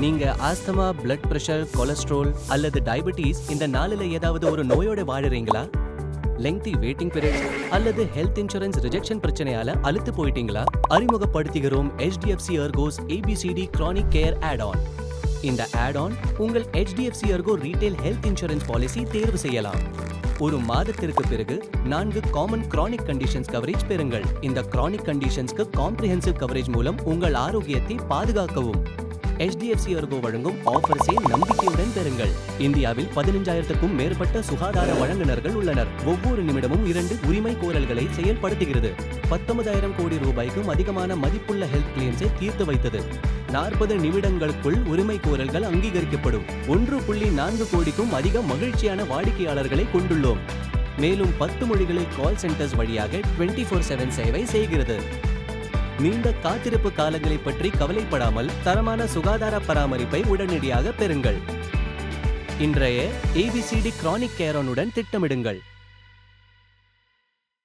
நீங்க asthma blood pressure cholesterol அல்லது diabetes இந்த நாளில் ஏதாவது ஒரு நோயோட வாழறீங்களா? லெங்தி வெயிட்டிங் பீரியட் அல்லது ஹெல்த் இன்சூரன்ஸ் ரிஜெக்ஷன் பிரச்சனையால அழுத்து போயிட்டீங்களா? அறிமுகப்படுத்துகிறோம் HDFC Ergo's ABCD chronic care add on இந்த ஆட் ஆன் உங்கள் HDFC Ergo retail health insurance policy தேர்வு செய்யலாம். ஒரு மாதத்திற்கு பிறகு நான்கு காமன் கிரானிக் கண்டிஷன்ஸ் கவரேஜ் பெறுங்கள். இந்த கிரானிக் கண்டிஷன்ஸ்க்கு காம்ப்ரிஹென்சிவ் கவரேஜ் மூலம் உங்கள் ஆரோக்கியத்தை பாதுகாக்கவும். ஹெச்டிஎஃப்சி எர்கோ வழங்கும் ஆஃபர்ஸை நம்பிக்கையுடன் பெறுங்கள். இந்தியாவில் பதினஞ்சாயிரத்துக்கும் மேற்பட்ட சுகாதார வழங்குனர்கள் உள்ளனர். ஒவ்வொரு நிமிடமும் இரண்டு உரிமை கோரல்களை செயல்படுத்துகிறது. பத்தொன்பதாயிரம் கோடி ரூபாய்க்கும் அதிகமான மதிப்புள்ள ஹெல்த் கிளைம்ஸை தீர்த்து வைத்தது. நாற்பது நிமிடங்களுக்குள் உரிமை கோரல்கள் அங்கீகரிக்கப்படும். ஒன்று புள்ளி நான்கு கோடிக்கும் அதிக மகிழ்ச்சியான வாடிக்கையாளர்களை கொண்டுள்ளோம். மேலும் பத்து மொழிகளில் கால் சென்டர்ஸ் வழியாக 24/7 ஃபோர் செவன் சேவை செய்கிறது. நீண்ட காத்திருப்பு காலங்களை பற்றி கவலைப்படாமல் தரமான சுகாதார பராமரிப்பை உடனடியாக பெறுங்கள். இன்றைய ஏபிசிடி கிரானிக் கேரோனுடன் திட்டமிடுங்கள்.